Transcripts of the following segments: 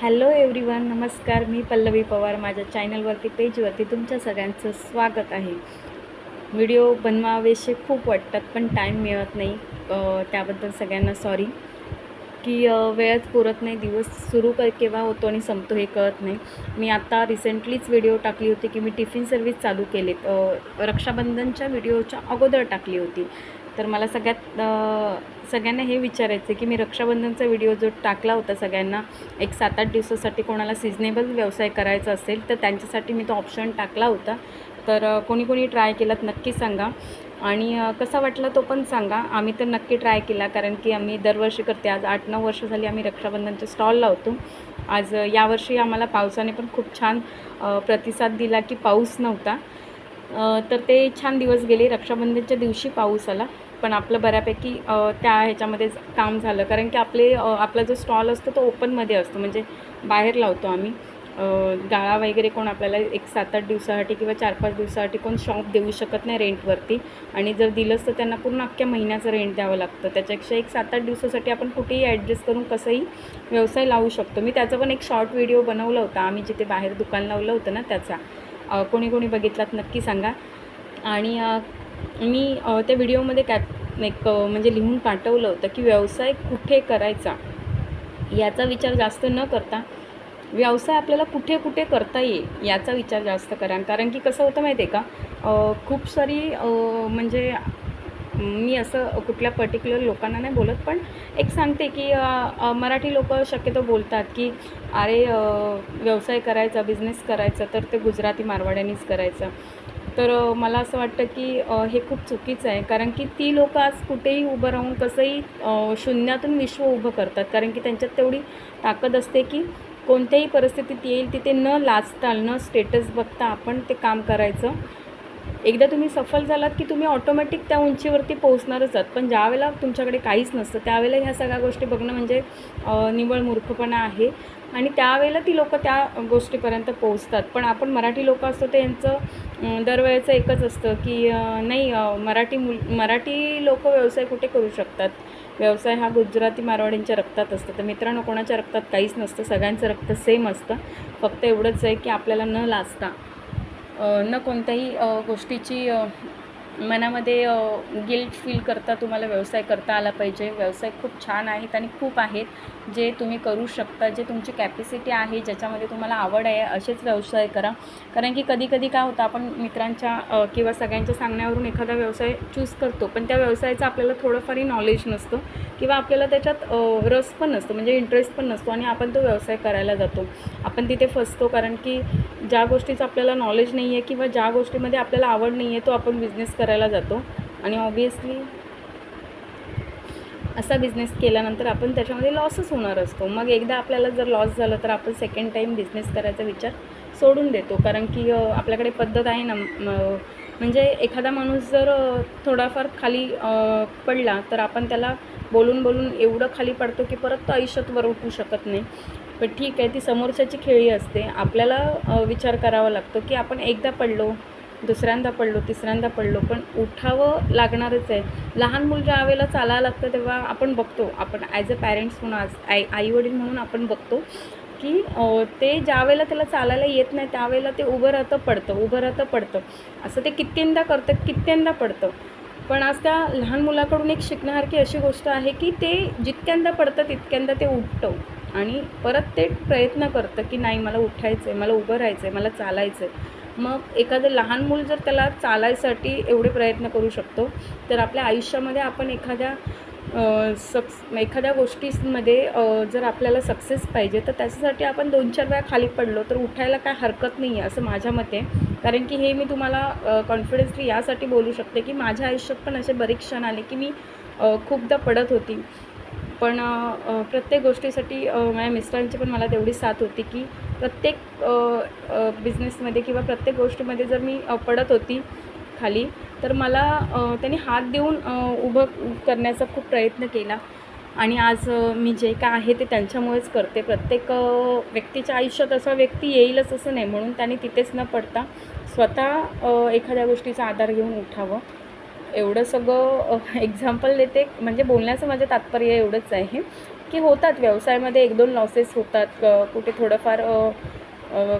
Hello everyone नमस्कार मी पल्लवी पवार. माझ्या चॅनलवरती पेजवरती तुमच्या सगळ्यांचं स्वागत आहे. व्हिडिओ बनवावेसे खूप वाटतात पण टाईम मिळत नाही. त्याबद्दल सगळ्यांना सॉरी की वेळच पुरत नाही दिवस सुरू क केव्हा होतो आणि संपतो हे कळत नाही. मी आत्ता रिसेंटलीच व्हिडिओ टाकली होती की मी टिफिन सर्विस चालू केलेत. रक्षाबंधनच्या व्हिडिओच्या अगोदर टाकली होती. तर मला सगळ्यात सगळ्यांना हे विचारायचं की मी रक्षाबंधनचा व्हिडिओ जो टाकला होता सगळ्यांना एक सात आठ दिवसासाठी कोणाला सिजनेबल व्यवसाय करायचा असेल तर त्यांच्यासाठी मी तो ऑप्शन टाकला होता. तर कोणी कोणी ट्राय केलात नक्की सांगा. आणि कसा वाटला तो पण सांगा. आम्ही तर नक्की ट्राय केला कारण की आम्ही दरवर्षी करते. आज आठ नऊ वर्ष झाली आम्ही रक्षाबंधनचे स्टॉल लावतो आज यावर्षी आम्हाला पावसाने पण खूप छान प्रतिसाद दिला की पाऊस नव्हता. तर ते छान दिवस गेले. रक्षाबंधनच्या दिवशी पाऊस आला. पण आपलं बऱ्यापैकी त्या ह्याच्यामध्येच काम झालं. कारण की आपले आपला जो स्टॉल असतो तो ओपनमध्ये असतो. म्हणजे बाहेर लावतो आम्ही. गाळा वगैरे कोण आपल्याला एक सात आठ दिवसासाठी किंवा चार पाच दिवसासाठी कोण शॉप देऊ शकत नाही रेंटवरती. आणि जर दिलंच तर त्यांना पूर्ण अख्ख्या महिन्याचं रेंट द्यावं लागतं. त्याच्यापेक्षा एक सात आठ दिवसासाठी आपण कुठेही ॲडजस्ट करून कसंही व्यवसाय लावू शकतो. मी त्याचा पण एक शॉर्ट व्हिडिओ बनवला होता. आम्ही जिथे बाहेर दुकान लावलं होतं ना त्याचा. कोणी कोणी बघितलात नक्की सांगा. आणि मी त्या व्हिडिओमध्ये कॅप एक म्हणजे लिहून पाठवलं होतं की व्यवसाय कुठे करायचा? याचा विचार जास्त न करता व्यवसाय आपल्याला कुठे कुठे करता येईल याचा विचार जास्त करा. कारण की कसं होतं माहिती आहे का खूप सारी म्हणजे मी असं कुठल्या पर्टिक्युलर लोकांना नाही बोलत पण एक सांगते की मराठी लोक शक्यतो बोलतात की अरे व्यवसाय करायचा बिझनेस करायचा तर ते गुजराती मारवाड्यांनीच करायचं. तर मला असं वाटतं की हे खूप चुकीचं आहे. कारण की ती लोकं आज कुठेही उभं राहून कसंही शून्यातून विश्व उभं करतात. कारण की त्यांच्यात तेवढी ताकद असते की कोणत्याही परिस्थितीत येईल तिथे न लाजता न स्टेटस बघता आपण ते काम करायचं. एकदा तुम्ही सफल झालात की तुम्ही ऑटोमॅटिक त्या उंचीवरती पोहोचणारच आहात. पण ज्यावेळेला तुमच्याकडे काहीच नसतं त्यावेळेला ह्या सगळ्या गोष्टी बघणं म्हणजे निवळ निव्वळ मूर्खपणा आहे. आणि त्यावेळेला ती लोकं त्या गोष्टीपर्यंत पोहोचतात. पण आपण मराठी लोक असतो ते यांचं दरवेळेचं एकच असतं की नाही मराठी मुल मराठी लोक व्यवसाय कुठे करू शकतात? व्यवसाय हा गुजराती मारवाडींच्या रक्तात असतं. तर मित्रांनो कोणाच्या रक्तात काहीच नसतं. सगळ्यांचं रक्त सेम असतं. फक्त एवढंच आहे की आपल्याला न लाजता न कोणत्याही गोष्टीची मनामध्ये गिल्ट फील करता तुम्हाला व्यवसाय करता आला पाहिजे. व्यवसाय खूप छान आहेत आणि खूप आहेत जे तुम्ही करू शकता जे तुमची कॅपॅसिटी आहे ज्याच्यामध्ये तुम्हाला आवड आहे असेच व्यवसाय करा. कारण की कधी कधी काय होतं आपण मित्रांच्या किंवा सगळ्यांच्या सांगण्यावरून एखादा व्यवसाय चूज करतो पण त्या व्यवसायाचं आपल्याला थोडंफारही नॉलेज नसतं किंवा आपल्याला त्याच्यात रस पण नसतो म्हणजे इंटरेस्ट पण नसतो आणि आपण तो व्यवसाय करायला जातो. आपण तिथे फसतो कारण की ज्या गोष्टीचं आपल्याला नॉलेज नाही आहे किंवा ज्या गोष्टीमध्ये आपल्याला आवड नाही आहे तो आपण बिझनेस करायला जातो. आणि ऑब्वियसली असा बिझनेस केल्यानंतर आपण त्याच्यामध्ये लॉसच होणार असतो. मग एकदा आपल्याला जर लॉस झालं तर आपण सेकंड टाईम बिझनेस करायचा विचार सोडून देतो. कारण की आपल्याकडे पद्धत आहे ना म्हणजे एखादा माणूस जर थोडाफार खाली पडला तर आपण त्याला बोलून बोलून एवढं खाली पडतो की परत तो आयुष्यात वर उठू शकत नाही. पण ठीक आहे ती समोरच्याची खेळी असते. आपल्याला विचार करावा लागतो की आपण एकदा पडलो दुसऱ्यांदा पडलो तिसऱ्यांदा पडलो पण उठावं लागणारच आहे. लहान मूल ज्या वेळेला चालायला लागतं तेव्हा आपण बघतो आपण ॲज अ पॅरेंट्स म्हणून आज आई आईवडील म्हणून आपण बघतो की ते ज्या वेळेला त्याला चालायला येत नाही त्यावेळेला ते उभं राहतं पडतं उभं राहतं पडतं. असं ते कित्येंदा करतं कित्येंदा पडतं. पण आज त्या लहान मुलाकडून एक शिकण्यासारखी अशी गोष्ट आहे की ते जितक्यांदा पडतं तितक्यांदा ते उठतं. आणि परत ते प्रयत्न करतं की नाही मला उठायचं आहे मला उभं राहायचं आहे मला चालायचं आहे मग एखादं लहान मूल जर त्याला चालायसाठी एवढे प्रयत्न करू शकतो तर आपल्या आयुष्यामध्ये आपण एखाद्या सक्स एखाद्या गोष्टीमध्ये जर आपल्याला सक्सेस पाहिजे तर त्याच्यासाठी आपण दोन चार वेळा खाली पडलो तर उठायला काय हरकत नाही आहे असं माझ्या मते कारण की हे मी तुम्हाला कॉन्फिडन्सली यासाठी बोलू शकते की माझ्या आयुष्यात पण असे बरेच क्षण आले की मी खूपदा पडत होती. पण प्रत्येक गोष्टीसाठी माझ्या मिस्टरांची पण मला तेवढी साथ होती की प्रत्येक बिझनेसमध्ये किंवा प्रत्येक गोष्टीमध्ये जर मी पडत होती खाली तर मला त्यांनी हात देऊन उभं करण्याचा खूप प्रयत्न केला. आणि आज मी जे काय आहे ते त्यांच्यामुळेच करते. प्रत्येक व्यक्तीच्या आयुष्यात असा व्यक्ती येईलच असं नाही. म्हणून त्यांनी तिथेच न पडता स्वतः एखाद्या गोष्टीचा आधार घेऊन उठावं. एवढं सगळं एक्झाम्पल देते. म्हणजे बोलण्याचं माझं तात्पर्य एवढंच आहे. की होतात. व्यवसायामध्ये एक दोन लॉसेस होतात. कुठे थोडंफार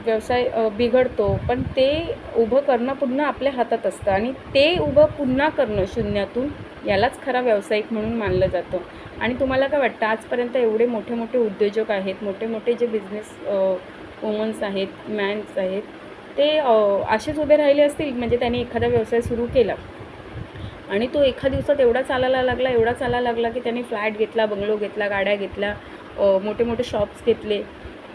व्यवसाय बिघडतो. पण ते उभं करणं पुन्हा आपल्या हातात असतं. आणि ते उभं पुन्हा करणं शून्यातून यालाच खरा व्यावसायिक म्हणून मानलं जातं. आणि तुम्हाला काय वाटतं? आजपर्यंत एवढे मोठे मोठे उद्योजक आहेत मोठे मोठे जे बिझनेस वुमन्स आहेत मॅन्स आहेत ते असेच उभे राहिले असतील? म्हणजे त्यांनी एखादा व्यवसाय सुरू केला. आणि तो एका दिवसात एवढा चालायला लागला एवढा चालायला लागला की त्यांनी फ्लॅट घेतला बंगलो घेतला गाड्या घेतल्या मोठे मोठे शॉप्स घेतले.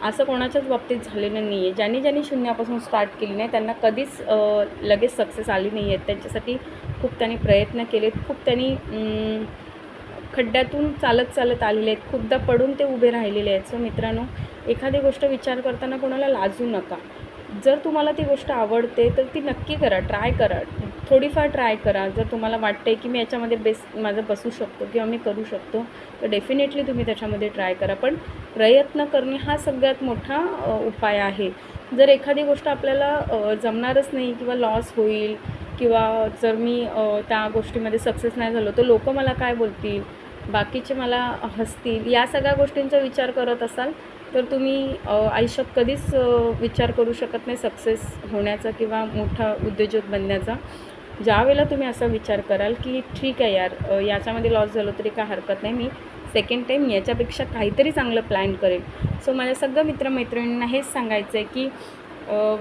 असं कोणाच्याच बाबतीत झालेलं नाही आहे ज्यांनी ज्यांनी शून्यापासून स्टार्ट केली नाही त्यांना कधीच लगेच सक्सेस आली नाही आहेत त्यांच्यासाठी खूप त्यांनी प्रयत्न केलेत. खूप त्यांनी खड्ड्यातून चालत चालत आलेले आहेत. खूपदा पडून ते उभे राहिलेले आहेत. सो मित्रांनो एखादी गोष्ट विचार करताना कोणाला लाजू नका. जर तुम्हाला ती गोष्ट आवडते तर ती नक्की करा. ट्राय करा. थोडीफार ट्राय करा. जर तुम्हाला वाटते की मी याच्यामध्ये बेस माझं बसू शकतो किंवा मी करू शकतो तर डेफिनेटली तुम्ही त्याच्यामध्ये ट्राय करा. पण प्रयत्न करणे हा सगळ्यात मोठा उपाय आहे. जर एखादी गोष्ट आपल्याला जमणारच नाही किंवा लॉस होईल किंवा जर मी त्या गोष्टीमध्ये सक्सेस नाही झालो तर लोक मला काय बोलतील? बाकीचे मला हसतील? या सगळ्या गोष्टींचा विचार करत असाल तर तुम्ही आयुष्यात कधीच विचार करू शकत नाही सक्सेस होण्याचा किंवा मोठा उद्योजक बनण्याचा. ज्यावेळेला तुम्ही असा विचार कराल की ठीक आहे यार याच्यामध्ये लॉस झालो तरी काय हरकत नाही मी सेकंड टाईम याच्यापेक्षा काहीतरी चांगलं प्लॅन करेन. सो माझ्या सगळ्या मित्रमैत्रिणींना हेच सांगायचं आहे की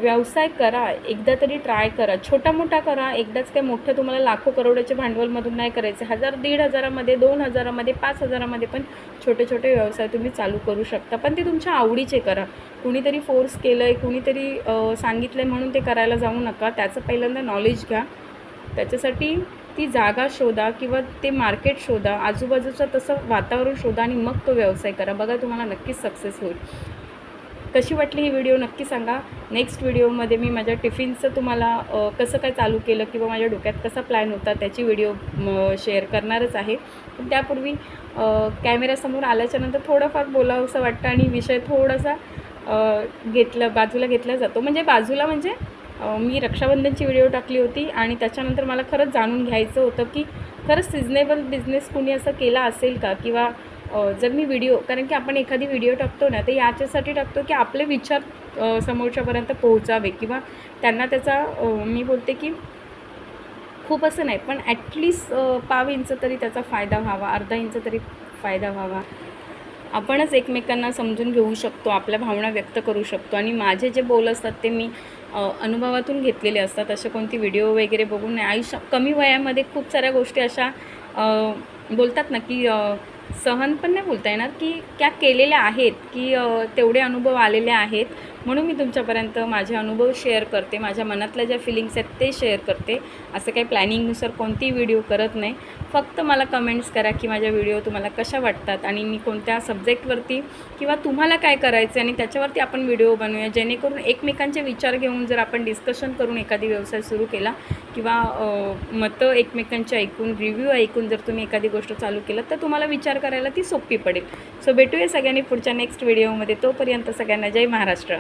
व्यवसाय करा एकदा तरी ट्राय करा छोटा मोठा करा एकदाच काय मोठं तुम्हाला लाखो करोडाच्या भांडवलमधून नाही करायचं. हजार दीड हजारामध्ये दोन हजारामध्ये पाच हजारामध्ये पण छोटे छोटे व्यवसाय तुम्ही चालू करू शकता. पण ते तुमच्या आवडीचे करा. कुणीतरी फोर्स केलं आहे कुणीतरी सांगितलं आहे म्हणून ते करायला जाऊ नका. त्याचं पहिल्यांदा नॉलेज घ्या. त्याच्यासाठी ती जागा शोधा किंवा ते मार्केट शोधा आजूबाजूचं तसं वातावरण शोधा आणि मग तो व्यवसाय करा. बघा तुम्हाला नक्कीच सक्सेस होईल. कशी वाटली ही व्हिडिओ नक्की सांगा. नेक्स्ट व्हिडिओमध्ये मी माझ्या टिफिनचं तुम्हाला कसं काय चालू केलं किंवा माझ्या डोक्यात कसा प्लॅन होता त्याची व्हिडिओ शेअर करणारच आहे. पण त्यापूर्वी कॅमेऱ्यासमोर आल्याच्यानंतर थोडंफार बोलावंसं वाटतं आणि विषय थोडासा घेतलं बाजूला घेतला जातो. म्हणजे बाजूला म्हणजे मी रक्षाबंधनची व्हिडिओ टाकली होती आणि त्याच्यानंतर मला खरंच जाणून घ्यायचं होतं की खरंच सिजनेबल बिझनेस कुणी असं केला असेल का? किंवा जर मी व्हिडिओ कारण की आपण एखादी व्हिडिओ टाकतो ना तर याच्यासाठी टाकतो की आपले विचार समोरच्यापर्यंत पोहोचावे किंवा त्यांना त्याचा मी बोलते की खूप असं नाही पण ॲटलिस्ट पाव इंच तरी त्याचा फायदा व्हावा अर्धा इंच तरी फायदा व्हावा. आपणच एकमेकांना समजून घेऊ शकतो आपल्या भावना व्यक्त करू शकतो. आणि माझे जे बोल असतात ते मी अनुभवातून घेतलेले असतात. असे कोणती व्हिडिओ वगैरे बघून नाही. आयुष्य कमी वयामध्ये खूप साऱ्या गोष्टी अशा बोलतात ना की सहन पण नाही बोलता येणार की त्या केलेल्या आहेत की तेवढे अनुभव आलेले आहेत. म्हणून मी तुमच्यापर्यंत माझे अनुभव शेअर करते माझ्या मनातल्या ज्या फिलिंग्स आहेत ते शेअर करते. असं काही प्लॅनिंगनुसार कोणतीही व्हिडिओ करत नाही. फक्त मला कमेंट्स करा की माझ्या व्हिडिओ तुम्हाला कशा वाटतात आणि मी कोणत्या सब्जेक्टवरती किंवा तुम्हाला काय करायचं आणि त्याच्यावरती आपण व्हिडिओ बनवूया. जेणेकरून एकमेकांचे विचार घेऊन जर आपण डिस्कशन करून एखादी व्यवसाय सुरू केला किंवा मतं एकमेकांचे ऐकून रिव्ह्यू ऐकून जर तुम्ही एखादी गोष्ट चालू केलं तर तुम्हाला विचार करायला ती सोपी पडेल. सो भेटूया सगळ्यांनी पुढच्या नेक्स्ट व्हिडिओमध्ये तोपर्यंत सगळ्यांना जय महाराष्ट्र.